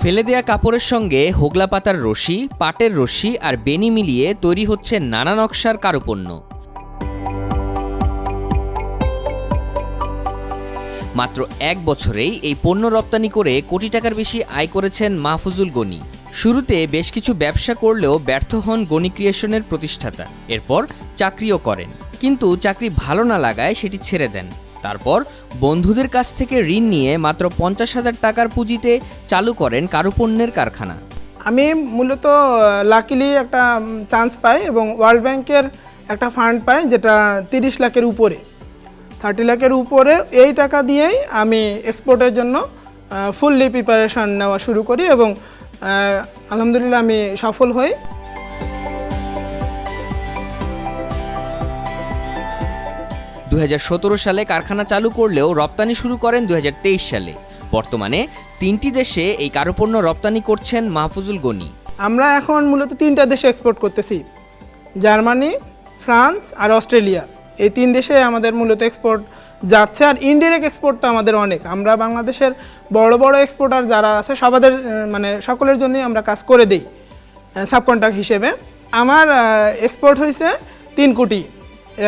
ফেলে দেয়া কাপড়ের সঙ্গে হোগলা পাতার রশি, পাটের রশি আর বেনি মিলিয়ে তৈরি হচ্ছে নানা নকশার কারুপণ্য। মাত্র এক বছরেই এই পণ্য রপ্তানি করে কোটি টাকার বেশি আয় করেছেন মাহফুজুল গনি। শুরুতে বেশ কিছু ব্যবসা করলেও ব্যর্থ হন গনি ক্রিয়েশনের প্রতিষ্ঠাতা। এরপর চাকরিও করেন। কিন্তু চাকরি ভালো না লাগায় সেটি ছেড়ে দেন। তারপর বন্ধুদের কাছ থেকে ঋণ নিয়ে মাত্র পঞ্চাশ হাজার টাকার পুঁজিতে চালু করেন কারুপণ্যের কারখানা। আমি মূলত লাকিলি একটা চান্স পাই এবং ওয়ার্ল্ড ব্যাংকের একটা ফান্ড পাই যেটা তিরিশ লাখের উপরে। থার্টি লাখের উপরে এই টাকা দিয়েই আমি এক্সপোর্টের জন্য ফুললি প্রিপারেশন নেওয়া শুরু করি এবং আলহামদুলিল্লাহ আমি সফল হই। দু হাজার সতেরো সালে কারখানা চালু করলেও রপ্তানি শুরু করেন দু হাজার তেইশ সালে। বর্তমানে তিনটি দেশে এই কারুপণ্য রপ্তানি করছেন মাহফুজুল গনি। আমরা এখন মূলত তিনটা দেশে এক্সপোর্ট করতেছি। জার্মানি, ফ্রান্স আর অস্ট্রেলিয়া। এই তিন দেশে আমাদের মূলত এক্সপোর্ট যাচ্ছে আর ইনডিরেক্ট এক্সপোর্ট তো আমাদের অনেক। আমরা বাংলাদেশের বড় বড় এক্সপোর্টার যারা আছে, সবাদের মানে সকলের জন্যই আমরা কাজ করে দিই সাবকন্ট্রাক্ট হিসেবে। আমার এক্সপোর্ট হয়েছে তিন কোটি।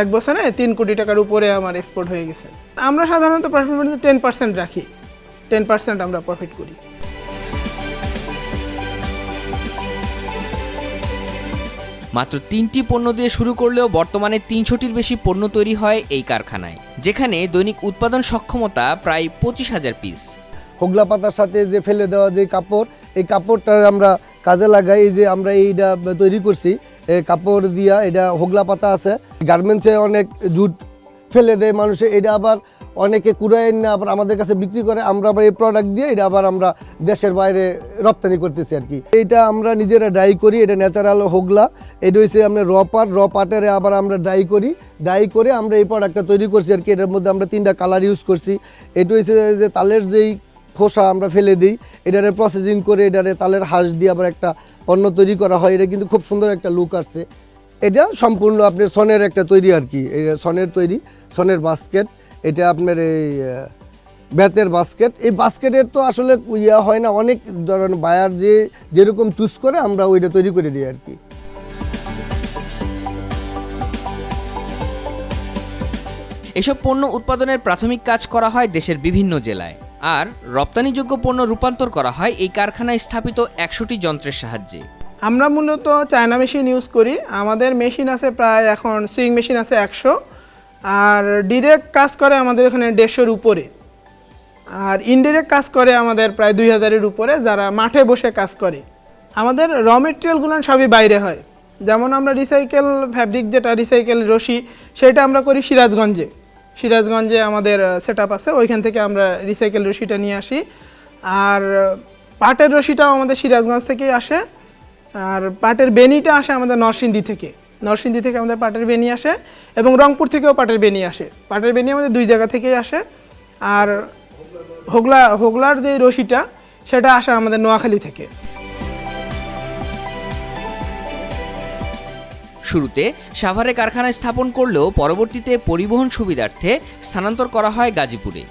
এক বছরে তিন কোটি টাকার উপরে আমার এক্সপোর্ট হয়ে গেছে। আমরা সাধারণত প্রফিট টেন পার্সেন্ট রাখি। টেন পার্সেন্ট আমরা প্রফিট করি। মাত্র তিনটি পণ্য দিয়ে শুরু করলেও বর্তমানে তিনশোটির বেশি পণ্য তৈরি হয় এই কারখানায় যেখানে দৈনিক উৎপাদন সক্ষমতা প্রায় পঁচিশ হাজার পিস হোগলা পাতার সাথে যে ফেলে দেওয়া যে কাপড় এই কাপড়টা আমরা কাজে লাগাই এই যে আমরা এইটা তৈরি করছি কাপড় দিয়া এটা হোগলা পাতা আছে। গার্মেন্টসে অনেক জুট ফেলে দেয় মানুষে, এটা আবার অনেকে কুড়ায় এনে আবার আমাদের কাছে বিক্রি করে, আমরা আবার এই প্রোডাক্ট দিয়ে এটা আবার আমরা দেশের বাইরে রপ্তানি করতেছি আর কি। এইটা আমরা নিজেরা ড্রাই করি, এটা ন্যাচারাল হোগলা। এটা হচ্ছে আমরা র পাট র পাটের আবার আমরা ড্রাই করি। ড্রাই করে আমরা এই প্রোডাক্টটা তৈরি করছি আর কি, এটার মধ্যে আমরা তিনটা কালার ইউজ করছি। এটা হচ্ছে যে তালের যেই খোসা আমরা ফেলে দিই, এটারে প্রসেসিং করে এটারে তালের হাঁস দিয়ে আবার একটা পণ্য তৈরি করা হয়, এটা কিন্তু খুব সুন্দর একটা লুক আসছে। এটা সম্পূর্ণ আপনার সনের একটা তৈরি আর কি এটা সনের তৈরি, সনের বাস্কেট এটা আপনার এই বেতের বাস্কেট এই বাস্কেটের তো আসলে ইয়া হয় না, অনেক ধরনের বায়ার যে যেরকম চুজ করে, আমরা ওইটা তৈরি করে দিই আর কি। এসব পণ্য উৎপাদনের প্রাথমিক কাজ করা হয় দেশের বিভিন্ন জেলায়। আর রপ্তানিযোগ্য পণ্য রূপান্তর করা হয় এই কারখানায় স্থাপিত একশোটি যন্ত্রের সাহায্যে। আমরা মূলত চায়না মেশিন ইউজ করি। আমাদের মেশিন আছে প্রায় এখন, সুইং মেশিন আছে একশো। আর ডিরেক্ট কাজ করে আমাদের এখানে দেড়শোর উপরে। আর ইনডিরেক্ট কাজ করে আমাদের প্রায় দুই হাজারের উপরে, যারা মাঠে বসে কাজ করে। আমাদের র মেটেরিয়ালগুলো সবই বাইরে হয়। যেমন আমরা রিসাইকেল ফ্যাব্রিক যেটা রিসাইকেল রশি, সেটা আমরা করি সিরাজগঞ্জে। সিরাজগঞ্জে আমাদের সেট আছে। ওইখান থেকে আমরা রিসাইকেল রশিটা নিয়ে আসি। আর, পাটের রশিটাও আমাদের সিরাজগঞ্জ থেকেই আসে। আর পাটের বেনিটা আসে আমাদের নরসিংদী থেকে। নরসিংদী থেকে আমাদের পাটের বেনি আসে এবং রংপুর থেকেও পাটের বেনি আসে। পাটের বেনি আমাদের দুই জায়গা থেকেই আসে। আর হোগলা, হোগলার যে রশিটা, সেটা আসে আমাদের নোয়াখালী থেকে। শুরুতে সাভারে কারখানা স্থাপন করলেও পরবর্তীতে পরিবহন সুবিধার্থে স্থানান্তর করা হয় গাজীপুরে।